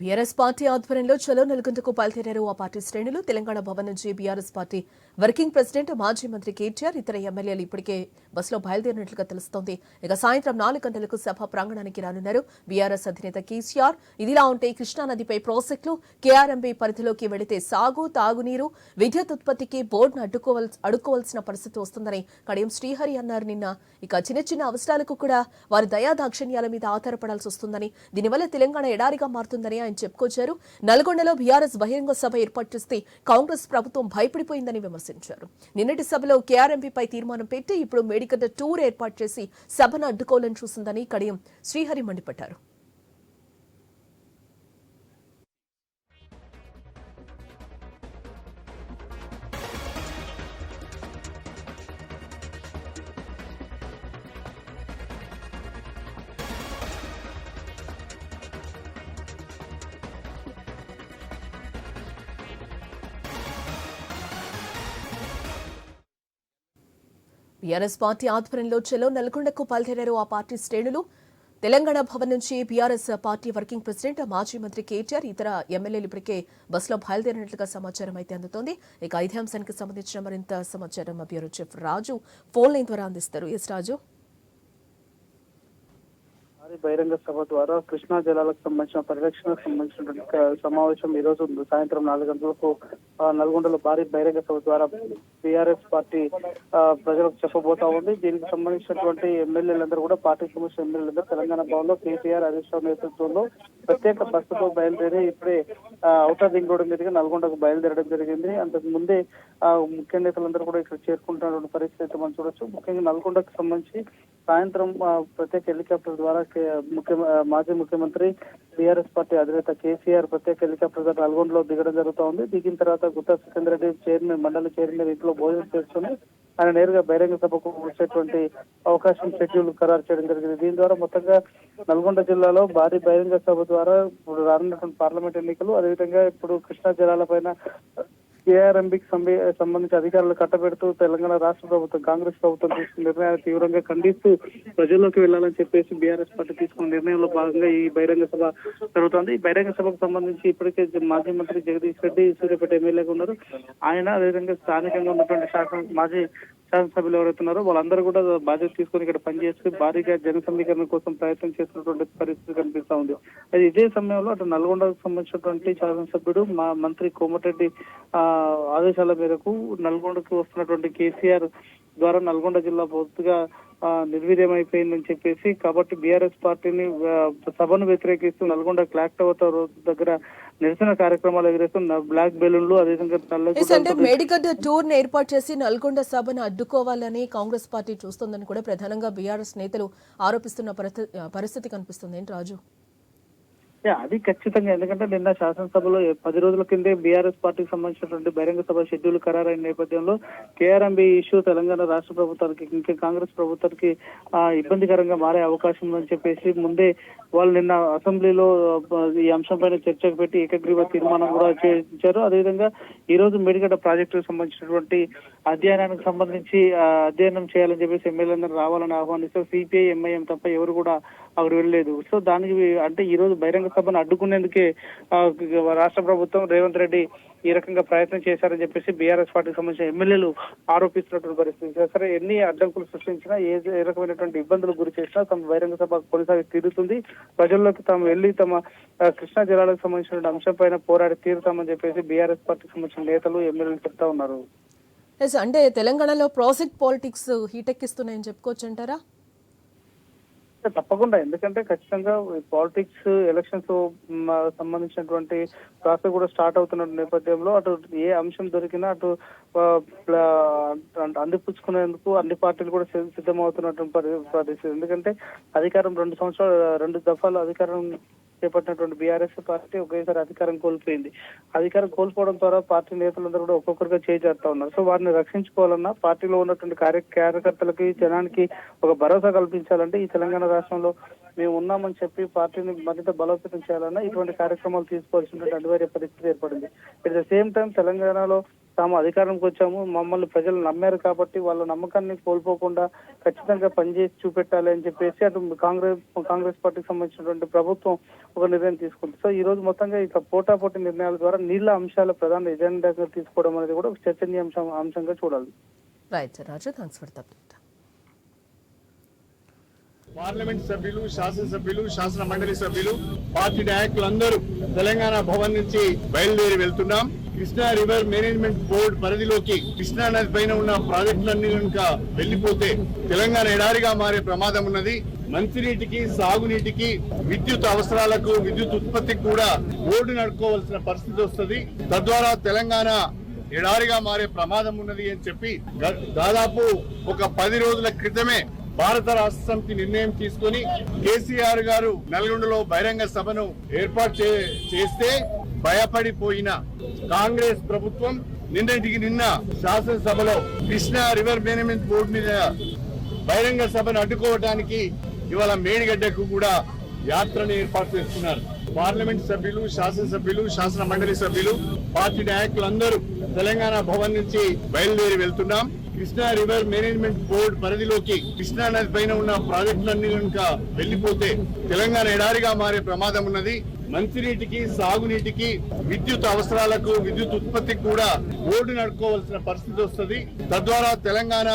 BRS party ఆధ్వర్యంలో చలో నెలకొంటకు బయలుదేరారు ఆ పార్టీ శ్రేణులు. తెలంగాణ భవన్ నుంచి బీఆర్ఎస్ పార్టీ వర్కింగ్ ప్రెసిడెంట్ మాజీ మంత్రి కేటీఆర్ ఇతర ఎమ్మెల్యేలు ఇప్పటికే బస్సులో బయలుదేరినట్లుగా తెలుస్తోంది. ఇక సాయంత్రం నాలుగు గంటలకు సభ ప్రాంగణానికి రానున్నారు. బీఆర్ఎస్ అధినేత కేసీఆర్ ఇదిలా ఉంటే కృష్ణానదిపై ప్రాజెక్టులు కేఆర్ఎంబీ పరిధిలోకి వెళితే సాగు తాగునీరు విద్యుత్ ఉత్పత్తికి బోర్డును అడ్డుకోవాల్సి అడుక్కోవాల్సిన పరిస్థితి వస్తుందని కడియం శ్రీహరి అన్నారు. నిన్న ఇక చిన్న చిన్న అవసరాలకు కూడా వారి దయా దాక్షిణ్యాల మీద ఆధారపడాల్సి వస్తుందని దీనివల్ల తెలంగాణ ఎడారిగా మారుతుందని ఆయన చెప్పుకొచ్చారు. నల్గొండలో బీఆర్ఎస్ బహిరంగ సభ ఏర్పాటు చేస్తే కాంగ్రెస్ ప్రభుత్వం భయపడిపోయిందని విమర్శించారు. నిన్నటి సభలో కేఆర్ఎంపీపై తీర్మానం పెట్టి ఇప్పుడు మేడికడ్డ టూర్ ఏర్పాటు చేసి సభను అడ్డుకోవాలని చూసిందని కడియం శ్రీహరి మండిపడ్డారు. బీఆర్ఎస్ పార్టీ ఆధ్వర్యంలో చెలో నల్గొండకు బయలుదేరారు ఆ పార్టీ శ్రేణులు. తెలంగాణ భవన్ నుంచి బీఆర్ఎస్ పార్టీ వర్కింగ్ ప్రెసిడెంట్ మాజీ మంత్రి కేటీఆర్ ఇతర ఎమ్మెల్యేలు ఇప్పటికే బస్సులో బయలుదేరినట్లుగా సమాచారం అయితే అందుతోంది. ఇక ఐదే అంశానికి సంబంధించిన మరింత సమాచారం మా bureau chief Raju phone line ద్వారా అందిస్తారు. ఎస్ రాజు. భారీ బహిరంగ సభ ద్వారా కృష్ణా జలాలకు సంబంధించిన పరిరక్షణకు సంబంధించినటువంటి సమావేశం ఈ రోజు సాయంత్రం నాలుగు గంటలకు నల్గొండలో భారీ బహిరంగ సభ ద్వారా బీఆర్ఎస్ పార్టీ ప్రజలకు చెప్పబోతా ఉంది. దీనికి సంబంధించినటువంటి ఎమ్మెల్యేలందరూ కూడా పార్టీకి సంబంధించిన ఎమ్మెల్యేలందరూ తెలంగాణ భవన్లో కేసీఆర్ హరీష్ రావు నేతృత్వంలో ప్రత్యేక బస్సుతో బయలుదేరి ఇప్పుడే ఆ, ఔటర్ రింగ్ రోడ్డు మీదుగా నల్గొండకు బయలుదేరడం జరిగింది. అంతకు ముందే ఆ, ముఖ్య నేతలందరూ కూడా ఇక్కడ చేరుకుంటున్నటువంటి పరిస్థితి మనం చూడొచ్చు. ముఖ్యంగా నల్గొండకు సంబంధించి సాయంత్రం ప్రత్యేక హెలికాప్టర్ ద్వారా ముఖ్య మాజీ ముఖ్యమంత్రి బీఆర్ఎస్ పార్టీ అధినేత కేసీఆర్ ప్రత్యేక హెలికాప్టర్ ద్వారా నల్గొండలో దిగడం జరుగుతూ ఉంది. దిగిన తర్వాత గుత్తా సికందర్ రెడ్డి చైర్మన్ మండలి చైర్మన్ ఇంట్లో భోజనం చేస్తుంది ఆయన నేరుగా బహిరంగ సభకు వచ్చేటువంటి అవకాశం షెడ్యూల్ ఖరారు చేయడం జరిగింది. దీని ద్వారా మొత్తంగా నల్గొండ జిల్లాలో భారీ బహిరంగ సభ ద్వారా ఇప్పుడు రానున్నటువంటి పార్లమెంట్ ఎన్నికలు అదేవిధంగా ఇప్పుడు కృష్ణా జలాల ఏఆర్ఎంబికి సంబంధించి అధికారులు కట్టబెడుతూ తెలంగాణ రాష్ట్ర ప్రభుత్వం కాంగ్రెస్ ప్రభుత్వం తీసుకున్న నిర్ణయాన్ని తీవ్రంగా ఖండిస్తూ ప్రజల్లోకి వెళ్ళాలని చెప్పేసి బీఆర్ఎస్ పార్టీ తీసుకున్న నిర్ణయంలో భాగంగా ఈ బహిరంగ సభ జరుగుతోంది. ఈ బహిరంగ సభకు సంబంధించి ఇప్పటికే మాజీ మంత్రి జగదీష్ రెడ్డి సూర్యాపేట ఎమ్మెల్యేగా ఉన్నారు. ఆయన అదేవిధంగా స్థానికంగా ఉన్నటువంటి శాసన మాజీ శాసనసభ్యులు ఎవరైతున్నారో వాళ్ళందరూ కూడా బాధ్యత తీసుకొని ఇక్కడ పనిచేస్తూ భారీగా జన సమీకరణ కోసం ప్రయత్నం చేస్తున్నటువంటి పరిస్థితి కనిపిస్తా ఉంది. అది ఇదే సమయంలో అటు నల్గొండకు సంబంధించినటువంటి శాసనసభ్యుడు మా మంత్రి కోమటిరెడ్డి ఆ, ఆదేశాల మేరకు నల్గొండకు వస్తున్నటువంటి కేసీఆర్ ద్వారా నల్గొండ జిల్లా పూర్తిగా ఆ, నిర్వీర్యమైపోయిందని చెప్పేసి కాబట్టి బీఆర్ఎస్ పార్టీని సభను వ్యతిరేకిస్తూ నల్గొండ క్లాక్ టవర్ దగ్గర నిరసన కార్యక్రమాలు ఎగిరేస్తూ న- బ్లాక్ బెలూన్లు అదేవిధంగా అంటే మేడిగడ్డ టూర్ను ఏర్పాటు చేసి నల్గొండ సభను అడ్డుకోవాలని కాంగ్రెస్ పార్టీ చూస్తోందని కూడా ప్రధానంగా బీఆర్ఎస్ నేతలు ఆరోపిస్తున్న పరిస్థి- పరిస్థితి కనిపిస్తుంది. ఏంటి రాజు? అది ఖచ్చితంగా ఎందుకంటే నిన్న శాసనసభలో పది రోజుల కిందే బీఆర్ఎస్ పార్టీకి సంబంధించినటువంటి బహిరంగ సభ షెడ్యూల్ ఖరారైన నేపథ్యంలో కేఆర్ఎంబీ ఇష్యూ తెలంగాణ రాష్ట్ర ప్రభుత్వానికి ఇంకా కాంగ్రెస్ ప్రభుత్వానికి ఇబ్బందికరంగా మారే అవకాశం ఉందని చెప్పేసి ముందే వాళ్ళు నిన్న అసెంబ్లీలో ఈ ఈ అంశంపైన చర్చకు పెట్టి ఏకగ్రీవ తీర్మానం కూడా చేయించారు. అదేవిధంగా ఈ రోజు మేడిగడ్డ ప్రాజెక్టుకు సంబంధించినటువంటి అధ్యయనానికి సంబంధించి అధ్యయనం చేయాలని చెప్పేసి ఎమ్మెల్యేలందరూ రావాలని ఆహ్వానిస్తారు. సిపిఐ ఎంఐఎం తప్ప ఎవరు కూడా అక్కడ వెళ్ళలేదు సో దానికి అంటే ఈ రోజు బహిరంగ సభను అడ్డుకునేందుకే రాష్ట్ర ప్రభుత్వం రేవంత్ రెడ్డి ఈ రకంగా ప్రయత్నం చేశారని చెప్పేసి బీఆర్ఎస్ పార్టీకి సంబంధించిన ఎమ్మెల్యేలు ఆరోపిస్తున్నటువంటి పరిస్థితి. సరే ఎన్ని అడ్డంకులు సృష్టించినా ఏ రకమైనటువంటి ఇబ్బందులు గురి చేసినా తమ బహిరంగ సభ కొనసాగి తీరుతుంది. ప్రజల్లోకి తాము వెళ్ళి తమ కృష్ణా జిల్లాలకు సంబంధించిన అంశం పైన పోరాడి తీరుతామని చెప్పేసి బీఆర్ఎస్ పార్టీకి సంబంధించిన నేతలు ఎమ్మెల్యేలు చెప్తా ఉన్నారు. అంటే తెలంగాణలో ప్రాజెక్ట్ పాలిటిక్స్ హీటెక్కిస్తున్నాయని చెప్పుకోవచ్చు అంటారా తప్పకుండా. ఎందుకంటే ఖచ్చితంగా పాలిటిక్స్ ఎలక్షన్స్ సంబంధించినటువంటి ప్రాసెస్ కూడా స్టార్ట్ అవుతున్న నేపథ్యంలో అటు ఏ అంశం దొరికినా అటు అందిపుచ్చుకునేందుకు అన్ని పార్టీలు కూడా సిద్ధమవుతున్నటువంటి పరి- పరిస్థితి. ఎందుకంటే అధికారం రెండు సంవత్సరాలు రెండు దఫాలు అధికారం చేపట్టినటువంటి బీఆర్ఎస్ పార్టీ ఒకేసారి అధికారం కోల్పోయింది. అధికారం కోల్పోవడం ద్వారా పార్టీ నేతలందరూ కూడా ఒక్కొక్కరుగా చేజేస్తా ఉన్నారు. సో వారిని రక్షించుకోవాలన్నా పార్టీలో ఉన్నటువంటి కార్య కార్యకర్తలకి జనానికి ఒక భరోసా కల్పించాలంటే ఈ తెలంగాణ రాష్ట్రంలో మేము ఉన్నామని చెప్పి పార్టీని మరింత బలోపేతం చేయాలన్నా ఇటువంటి కార్యక్రమాలు తీసుకోవాల్సినటువంటి అనివార్య పరిస్థితి ఏర్పడింది. అట్ ద సేమ్ టైం తెలంగాణలో తాము అధికారంకి వచ్చాము మమ్మల్ని ప్రజలు నమ్మారు కాబట్టి వాళ్ళ నమ్మకాన్ని కోల్పోకుండా ఖచ్చితంగా పనిచేసి చూపెట్టాలి అని చెప్పేసి అటు కాంగ్రెస్ కాంగ్రెస్ పార్టీకి సంబంధించినటువంటి ప్రభుత్వం ఒక నిర్ణయం తీసుకుంది. సో ఈ రోజు మొత్తంగా ఇక పోటాపోటీ నిర్ణయాల ద్వారా నీళ్ళ అంశాల ప్రధాన ఎజెండాగా తీసుకోవడం అనేది కూడా ఒక చర్చనీయాంశం అంశంగా చూడాలి. Right Raju thanks for the parliament సభ్యులు శాసనసభ్యులు శాసన మండలి సభ్యులు పార్టీ నాయకులందరూ తెలంగాణ భవన్ నుంచి బయలుదేరి వెళ్తున్నాం. కృష్ణా రివర్ మేనేజ్మెంట్ బోర్డు పరిధిలోకి కృష్ణా నది పైన ఉన్న ప్రాజెక్టులన్నీ కనుక వెళ్ళిపోతే తెలంగాణ ఎడారిగా మారే ప్రమాదం ఉన్నది. మంచినీటికి సాగునీటికి విద్యుత్ అవసరాలకు విద్యుత్ ఉత్పత్తికి కూడా బోర్డు నడుకోవాల్సిన పరిస్థితి వస్తుంది. తద్వారా తెలంగాణ ఎడారిగా మారే ప్రమాదం ఉన్నది అని చెప్పి దాదాపు ఒక పది రోజుల క్రితమే భారత రాష్ట్ర సమితి నిర్ణయం తీసుకొని కేసీఆర్ గారు నల్గొండలో బహిరంగ సభను ఏర్పాటు చే- చేస్తే భయపడిపోయిన కాంగ్రెస్ ప్రభుత్వం నిన్నటికి నిన్న శాసనసభలో కృష్ణా రివర్ మేనేజ్మెంట్ బోర్డు మీద బహిరంగ సభను అడ్డుకోవడానికి ఇవాళ మేడిగడ్డకు కూడా యాత్రను ఏర్పాటు చేస్తున్నారు. పార్లమెంట్ సభ్యులు శాసనసభ్యులు శాసన మండలి సభ్యులు పార్టీ నాయకులందరూ తెలంగాణ భవన్ నుంచి బయలుదేరి వెళ్తున్నాం. కృష్ణా రివర్ మేనేజ్మెంట్ బోర్డు పరిధిలోకి కృష్ణా నది పైన ఉన్న ప్రాజెక్టులన్నీ కనుక వెళ్ళిపోతే తెలంగాణ ఎడారిగా మారే ప్రమాదం ఉన్నది. మంచినీటికి సాగునీటికి విద్యుత్ అవసరాలకు విద్యుత్ ఉత్పత్తికి కూడా బోర్డు నడుకోవాల్సిన పరిస్థితి వస్తుంది. తద్వారా తెలంగాణ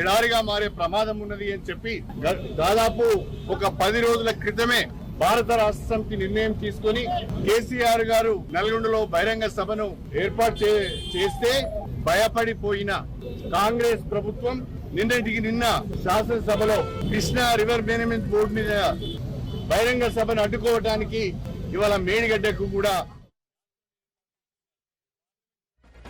ఎడారిగా మారే ప్రమాదం ఉన్నది అని చెప్పి దాదాపు ఒక పది రోజుల క్రితమే భారత రాష్ట్ర సమితి నిర్ణయం తీసుకొని కేసీఆర్ గారు నల్గొండలో బహిరంగ సభను ఏర్పాటు చే- చేస్తే భయపడిపోయిన కాంగ్రెస్ ప్రభుత్వం నిన్నటికి నిన్న శాసనసభలో కృష్ణా రివర్ మేనేజ్మెంట్ బోర్డు మీద బహిరంగ సభను అడ్డుకోవడానికి ఇవాళ మేడిగడ్డకు కూడా